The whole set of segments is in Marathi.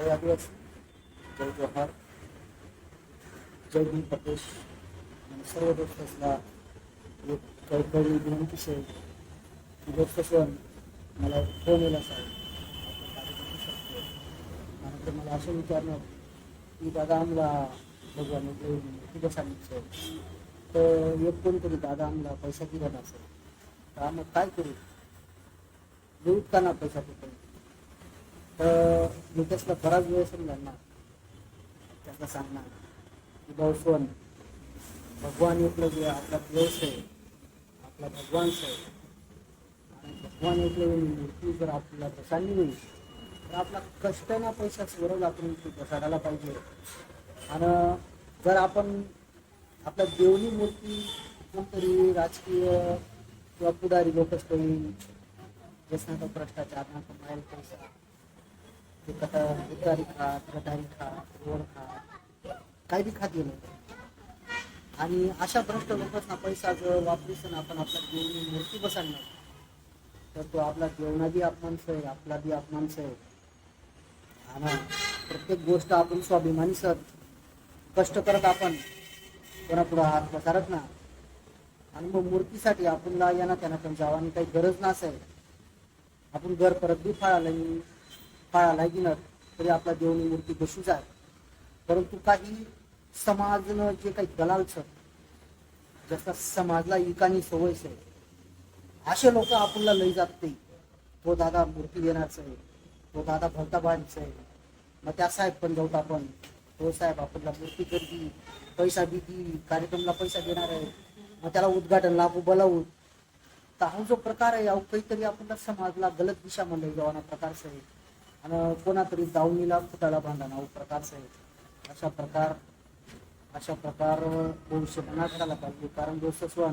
जय आदिवासी जय जोहार जय भीम प्रदेश आणि सर्व देशवासला एक कळकळी विनंती आहे की दोस्त मला फोन येईल असा आणि तर मला असं विचारणार की दादा आम्हाला भगवान तुझं सांगितलं तर एक कोणतरी दादा आम्हाला पैसा दिला नसेल तर आम्ही काय करू देऊ का ना पैसा कुठे तर मी बराच वेळ समजाणार त्याचा सांगणार. की भाऊ सोन भगवान एकलं जे आपला दिवस आहे आपला भगवानच आहे आणि भगवान एकलं मूर्ती जर आपल्याला बसायला होईल तर आपला कष्ट ना पैसा स्वरज आपण ती बसाडायला पाहिजे. आणि जर आपण आपल्या देवनी मूर्ती कोणतरी राजकीय किंवा पुढारी लोकच काही भ्रष्टाचार ना कमायला पैसा ते कथा उतारी खा गटारी खा रोड खा काही बी खाते गेलं. आणि अशा भ्रष्ट लोकांना पैसा जर वापरीसन आपण आपल्या देवनी मूर्ती बसाडणार तर तो आपला देवना बी अपमानच आहे आपला बी अपमानच आहे आणि प्रत्येक गोष्ट आपण स्वाभिमानी सर कष्ट करत आपण कोणापुढं हात पसारत ना. आणि मग मूर्तीसाठी आपणला यांना त्यांना पण जावानी काही गरज नसेल आपण घर परत बी फाळाला फाळाला गेलं तरी आपला देवनी मूर्ती बसूच आहे परंतु काही समाजनं जे काही दलाल सर जसा समाजला इकानी सवय आहे असे लोक आपल्याला लई जात. नाही तो दादा मूर्ती देणारच आहे तो दादा भलता आहे. मग त्या साहेब पण जाऊत आपण तो साहेब आपल्याला मूर्ती करती पैसा देती कार्यक्रमला पैसा देणार आहे. मग त्याला उद्घाटनला आपण बोलावू तर हा जो प्रकार आहे अहो काहीतरी आपल्याला समाजला गलत दिशा म्हणलं जावाना प्रकारचं आहे. आणि कोणातरी दावणीला फुटाला बांधणं हा प्रकारचं आहे. अशा प्रकार अशा प्रकार भविष्य मनात करायला पाहिजे. कारण दोस्त स्वन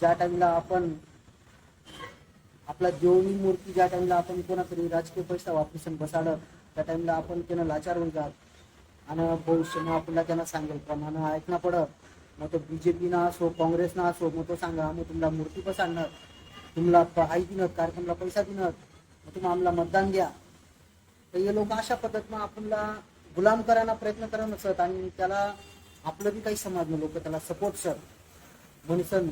ज्या टाईमला आपण आपला देवणी मूर्ती ज्या टाईमला आपण कोणातरी राजकीय पैसा वापरून बसाडत त्या टाईमला आपण त्यानं लाचार होऊन जात आणि भविष्य मग आपल्याला त्यांना सांगेल प्रमाणे ऐकणं पडत मग तो बीजेपी ना असो काँग्रेस ना असो मग तो सांगा मग तुम्हाला मूर्ती पण सांगणार. तुम्हाला पहाई दिनत कार्यक्रमला पैसा दिनत. मग तुम्ही आम्हाला मतदान द्या. तर हे लोक अशा पद्धतीनं आपल्याला गुलाम करायला प्रयत्न करत नसत आणि त्याला आपलं बी काही समाज लोक त्याला सपोर्ट सर म्हणून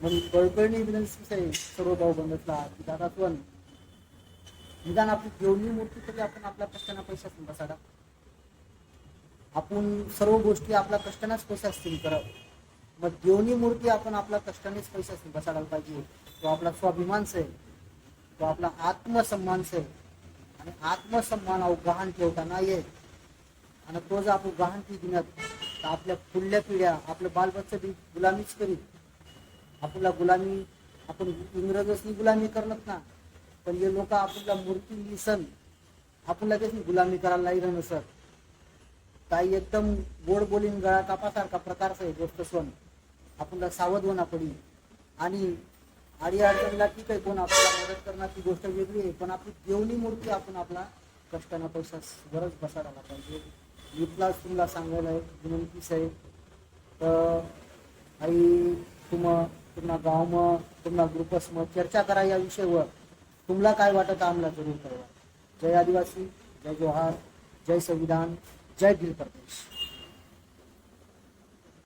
म्हणून. कळकळणी विनंती आहे सर्व भाऊ बंधतला की दादा तू निदान आपली देवणी मूर्ती तरी आपण आपल्या कष्टाने पैसा बसाडा आपण सर्व गोष्टी आपल्या कष्टानेच पैसा असतील करत मग देवणी मूर्ती आपण आपल्या कष्टानेच पैसा बसाडायला पाहिजे. तो आपला स्वाभिमानच आहे. तो आपला आत्मसन्मानच आहे. आणि आत्मसन्मान गहाण ठेवता नाही आहे आणि तो जर आपण गहाण ती दिनात तर आपल्या पुढल्या पिढ्या आपलं बालबच्च बी गुलामीच करीत. आपल्याला गुलामी आपण इंग्रजसनी गुलामी करणार ना. पण हे लोक आपल्याला मूर्ती लिसन आपण लगेच गुलामी करायला लागलं नसत काही एकदम गोड बोलीन गळा कापासारखा प्रकारचा आहे गोष्ट सण आपल्याला सावध होणं पडी आणि आडी अडचणीला ठीक आहे कोण आपल्याला मदत करणार ती गोष्ट वेगळी आहे पण आपली देवणी मूर्ती आपण आपला कष्टानं पैसा गरज बसाडायला पाहिजे. इथलाच तुम्हाला सांगायला एक विनंतीच आहे तर आई तुम तुम्हा गावમાં तुम्हाला ग्रुपसम चर्चा करा या विषयावर. तुम्हाला काय वाटत आम्हाला जरूर कळवा जय आदिवासी जय जोहार जय संविधान जय भील प्रदेश.